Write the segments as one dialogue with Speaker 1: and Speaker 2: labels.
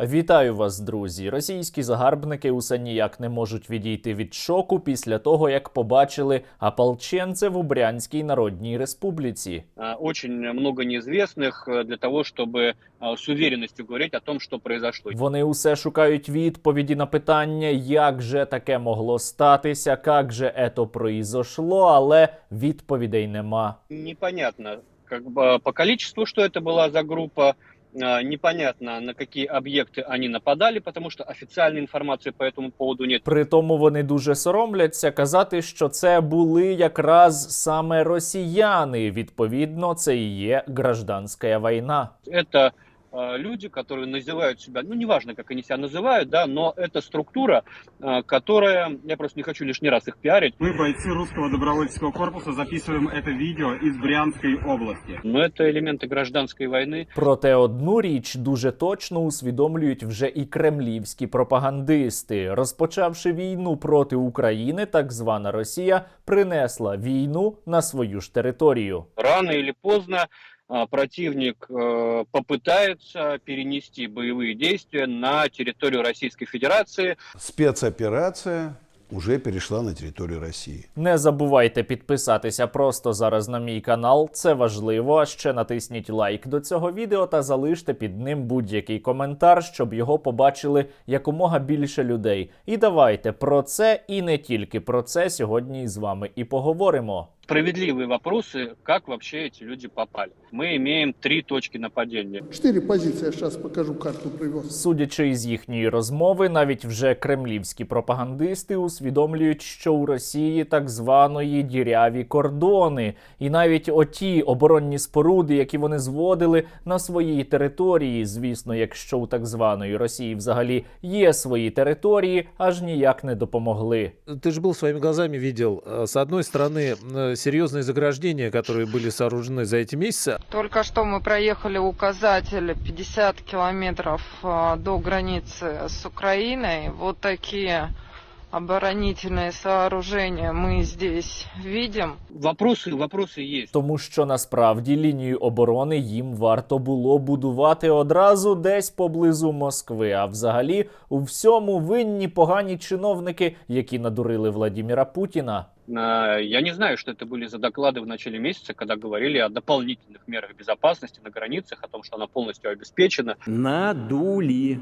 Speaker 1: Вітаю вас, друзі. Російські загарбники усе ніяк не можуть відійти від шоку після того, як побачили ополченців у Брянській Народній Республіці.
Speaker 2: А, очень много неизвестных э, для того, чтобы а, с уверенностью говорить о том, что произошло.
Speaker 1: Вони усе шукають відповіді на питання, як же таке могло статися, як же ето произошло, але відповідей нема.
Speaker 2: Непонятно как бы, по количеству, что это была за группа, а, непонятно, на какие объекты они нападали, потому что официальной информации по этому поводу нет.
Speaker 1: При тому вони дуже соромляться казати, що це були якраз саме росіяни. Відповідно, це і є гражданська війна.
Speaker 2: Это а, люди, которые называют себя, ну, неважно, как они себя называют, да, но это структура, а, которая, я просто не хочу лишний раз их пиарить,
Speaker 3: Мы, бойцы русского добровольческого корпуса, записываем это видео из Брянской области.
Speaker 2: но это элементы гражданской войны,
Speaker 1: Проте одну річ дуже точно усвідомлюють вже і кремлівські пропагандисти. Розпочавши війну проти України, так звана Росія принесла війну на свою ж територію.
Speaker 2: рано или поздно а, противник э, попытается перенести боевые действия на территорию Российской Федерации.
Speaker 4: Спецоперация уже перешла на территорию России.
Speaker 1: Не забувайте підписатися просто зараз на мій канал. Це важливо. А ще натисніть лайк до цього відео та залиште під ним будь-який коментар, щоб його побачили якомога більше людей. І давайте про це і не тільки про це сьогодні з вами і поговоримо.
Speaker 2: Справедливые вопросы, как вообще эти люди попали. Мы имеем три точки нападения.
Speaker 5: Четыре позиции, я сейчас покажу, карту привез.
Speaker 1: Судячи із їхньої розмови, навіть вже кремлівські пропагандисти усвідомлюють, що у Росії так званої діряві кордони, і навіть оті оборонні споруди, які вони зводили на своїй території, звісно, якщо у так званої Росії взагалі є свої території, аж ніяк не допомогли.
Speaker 6: Ты же был своими глазами видел, э, с одной стороны, э, серьезные заграждения, которые были сооружены за эти месяцы,
Speaker 7: Только что мы проехали указатель 50 километров а, до границы с Украиной. Вот такие оборонительные сооружения мы здесь видим.
Speaker 2: Вопросы, вопросы есть.
Speaker 1: Тому що насправді лінію оборони їм варто було будувати одразу десь поблизу Москви. А взагалі у всьому винні погані чиновники, які надурили Владіміра Путіна.
Speaker 2: А, Я не знаю, что это были за доклады в начале месяца, когда говорили о дополнительных мерах безопасности на границах, о том, что она полностью обеспечена.
Speaker 8: Надули.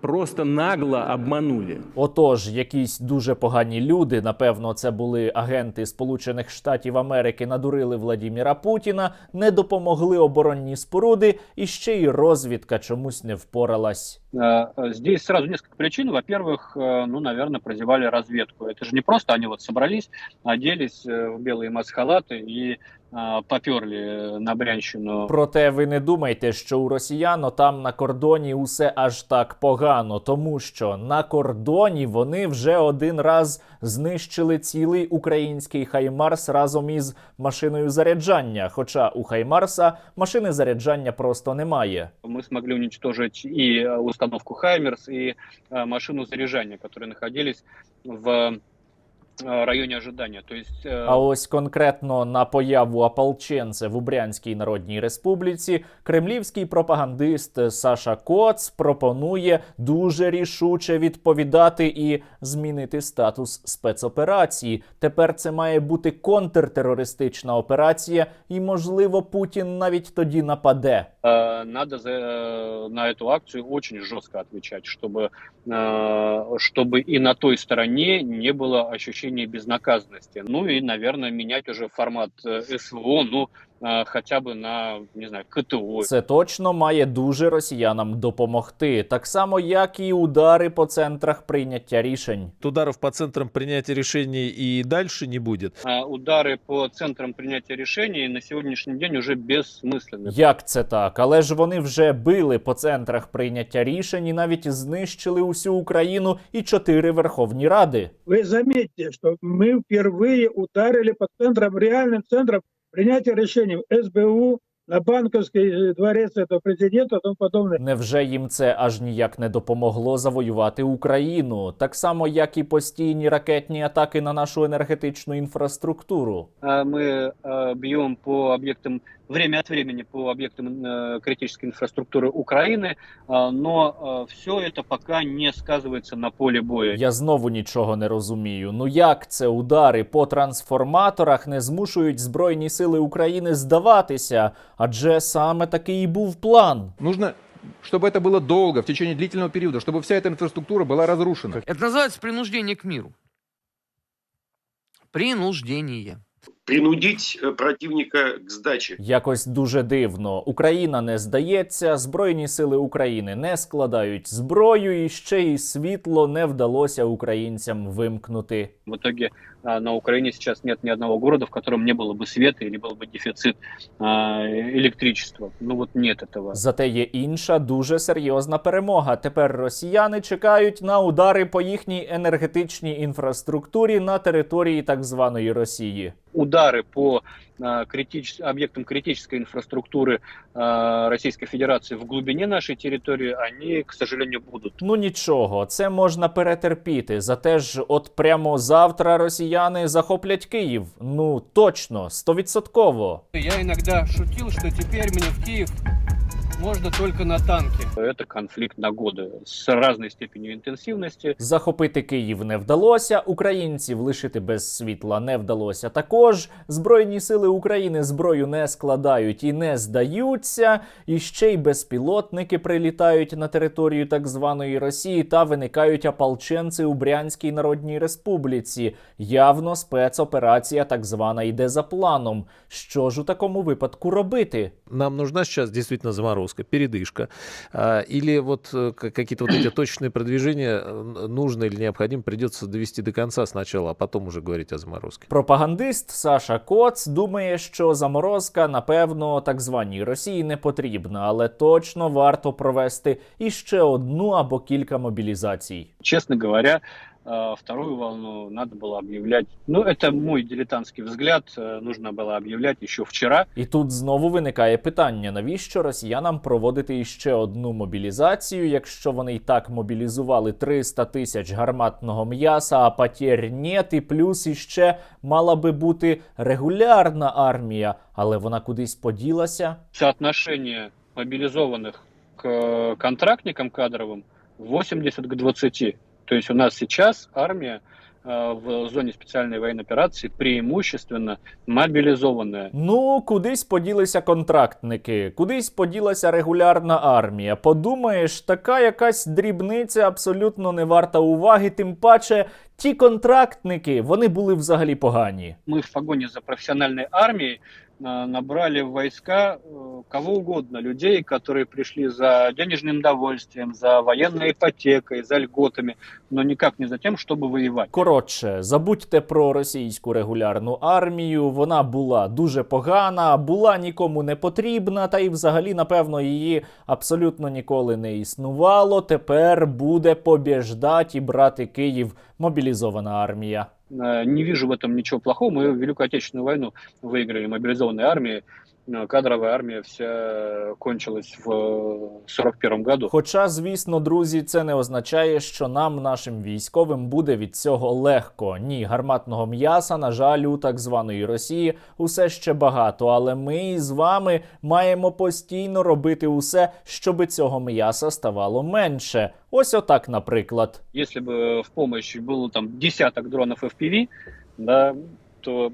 Speaker 8: Просто нагло обманули.
Speaker 1: Отож, якісь дуже погані люди, напевно, це були агенти Сполучених Штатів Америки, надурили Владіміра Путіна, не допомогли оборонні споруди, і ще й розвідка чомусь не впоралась.
Speaker 2: А, а, Здесь сразу несколько причин. Во-первых, э, ну, наверное, прозевали разведку. Это же не просто они вот собрались, оделись э, в белые масхалаты и а, поперли на Брянщину.
Speaker 1: Проте ви не думайте, що у росіян там на кордоні усе аж так погано, тому що на кордоні вони вже один раз знищили цілий український Хаймарс разом із машиною заряджання. Хоча у Хаймарса машини заряджання просто немає.
Speaker 2: Мы смогли уничтожить и э, установку Хаймерс, и э, машину заряжания, которые находились в э, районе ожидания. То есть э,
Speaker 1: А ось конкретно на появу ополченців у Брянській Народній Республіці кремлівський пропагандист Саша Коц пропонує дуже рішуче відповідати і змінити статус спецоперації. Тепер це має бути контртерористична операція, і можливо Путін навіть тоді нападе.
Speaker 2: э, надо за, э, на эту акцию очень жестко отвечать, чтобы, э, чтобы и на той стороне не было ощущения безнаказанности. Ну и, наверное, менять уже формат э, СВО, ну, э, хотя бы на, не знаю, КТО.
Speaker 1: Це точно має дуже росіянам допомогти, так само як і удари по центрах прийняття рішень.
Speaker 6: ударов по центрам принятия решений и дальше не будет.
Speaker 2: А удары по центрам принятия решений на сегодняшний день уже бессмысленны.
Speaker 1: Як це так? Але ж вони вже били по центрах прийняття рішень і навіть знищили усю Україну і чотири Верховні Ради.
Speaker 9: Вы заметьте, что мы впервые ударили по центрам, реальным центрам принятия решений СБУ, на банковский э, дворец этого президента и тому подобное.
Speaker 1: Невже їм це аж ніяк не допомогло завоювати Україну? Так само, як і постійні ракетні атаки на нашу енергетичну інфраструктуру.
Speaker 2: А Мы э, бьем по объектам время от времени по объектам э, критической инфраструктуры Украины, э, но все это пока не сказывается на поле боя.
Speaker 1: Я знову нічого не розумію. Ну як це удари по трансформаторах не змушують Збройні сили України здаватися? Адже саме такий і був план.
Speaker 10: Нужно, чтобы это было долго, в течение длительного периода, чтобы вся эта инфраструктура была разрушена.
Speaker 11: Это называется принуждение к миру. Принуждение.
Speaker 12: принудить э, противника к сдаче.
Speaker 1: Якось дуже дивно. Україна не здається, Збройні сили України не складають зброю, і ще й світло не вдалося українцям вимкнути.
Speaker 2: В итоге а, на Украине сейчас нет ни одного города, в котором не было бы света или был бы дефицит а, электричества. Ну вот нет этого.
Speaker 1: Зате є інша дуже серйозна перемога. Тепер росіяни чекають на удари по їхній енергетичній інфраструктурі на території так званої Росії.
Speaker 2: Удары по а, критич- объектам критической инфраструктуры а, Российской Федерации в глубине нашей территории, они, к сожалению, будут.
Speaker 1: Ну нічого, це можна перетерпіти. Зате ж, от прямо завтра росіяни захоплять Київ. Ну точно, стовідсотково.
Speaker 11: Я иногда шутил, что теперь мне в Киев можно только на танке.
Speaker 2: Это конфликт на годы с разной степенью интенсивности.
Speaker 1: Захопити Київ не вдалося, українців лишити без світла не вдалося також. Збройні сили України зброю не складають і не здаються. І ще й безпілотники прилітають на територію так званої Росії та виникають ополченці у Брянській Народній Республіці. Явно спецоперація так звана йде за планом. Що ж у такому випадку робити?
Speaker 6: Нам нужна сейчас действительно заморозка, передышка. А, Или вот э, к- какие-то вот эти точные продвижения э, нужно или необходимо придется довести до конца сначала, а потом уже говорить о заморозке.
Speaker 1: Пропагандист Саша Коц думає, що заморозка, напевно, так званій Росії не потрібна, але точно варто провести іще одну або кілька мобілізацій.
Speaker 2: Честно говоря, э, вторую волну надо было объявлять. Ну, это мой дилетантский взгляд. э, Нужно было объявлять еще вчера.
Speaker 1: І тут знову виникає питання: навіщо росіянам проводити іще одну мобілізацію, якщо вони й так мобілізували 300 тисяч гарматного м'яса, а потєр нет, і плюс іще мала би бути регулярна армія, але вона кудись поділася.
Speaker 2: Соотношение мобилизованных к э, контрактникам кадровым 80 к 20. То есть у нас сейчас армия э, в зоне специальной военной операции преимущественно мобилизованная.
Speaker 1: Ну, кудись поділися контрактники, кудись поділася регулярна армія. Подумаєш, така якась дрібниця абсолютно не варта уваги, тим паче ті контрактники, вони були взагалі погані.
Speaker 2: Мы в погоне за профессиональной армией э, набрали в войска э, кого угодно, людей, которые пришли за денежным довольствием, за военной ипотекой, за льготами, но никак не за тем, чтобы воевать.
Speaker 1: Коротше, забудьте про російську регулярну армію. Вона була дуже погана, була нікому не потрібна, та й взагалі, напевно, її абсолютно ніколи не існувало. Тепер буде побіждать і брати Київ мобілізована армія.
Speaker 2: Э, Не вижу в этом ничего плохого. Мы Великую Отечественную войну выиграли мобилизованной армией. Э, Кадровая армия вся кончилась в 41 году.
Speaker 1: Хоча, звісно, друзі, це не означає, що нам, нашим військовим, буде від цього легко. Ні, гарматного м'яса, на жаль, у так званої Росії усе ще багато. Але ми із вами маємо постійно робити усе, щоби цього м'яса ставало менше. Ось отак, наприклад.
Speaker 2: Если бы в помощь было там десяток дронов FPV, да, то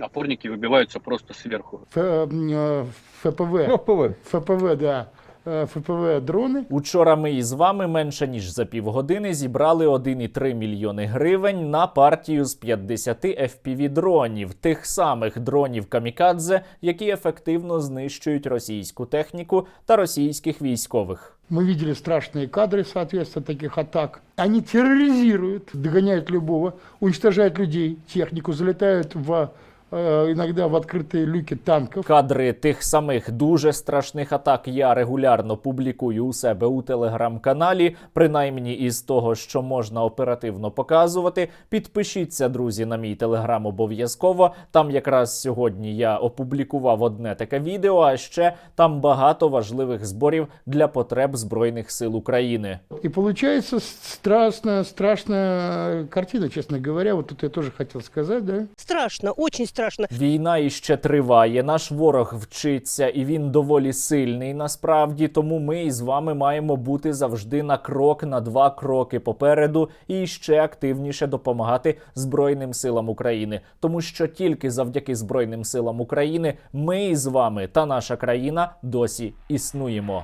Speaker 2: опорники выбиваются просто сверху.
Speaker 5: Ф- э, ФПВ.
Speaker 10: Ну, ПВ.
Speaker 5: ФПВ, да. Э, ФПВ дроны.
Speaker 1: Учора ми із вами менше ніж за півгодини зібрали 1,3 мільйони гривень на партію з 50 FPV дронів, тих самих дронів камікадзе, які ефективно знищують російську техніку та російських військових.
Speaker 5: Мы видели страшные кадры, соответственно, таких атак. Они терроризируют, догоняют любого, уничтожают людей, технику, залетают в, э, иногда в открытые люки танков.
Speaker 1: Кадри тих самих дуже страшних атак я регулярно публікую у себе у телеграм-каналі, принаймні із того, що можна оперативно показувати. Підпишіться, друзі, на мій телеграм обов'язково. Там якраз сьогодні я опублікував одне таке відео, а ще там багато важливих зборів для потреб Збройних сил України.
Speaker 5: И получается страшная, страшная картина, честно говоря. Вот тут я тоже хотел сказать, да.
Speaker 13: Страшно, очень страшно.
Speaker 1: Війна іще триває. Наш ворог вчиться, і він доволі сильний. Насправді, тому ми із вами маємо бути завжди на крок, на два кроки попереду і ще активніше допомагати Збройним силам України, тому що тільки завдяки Збройним силам України ми із вами та наша країна досі існуємо.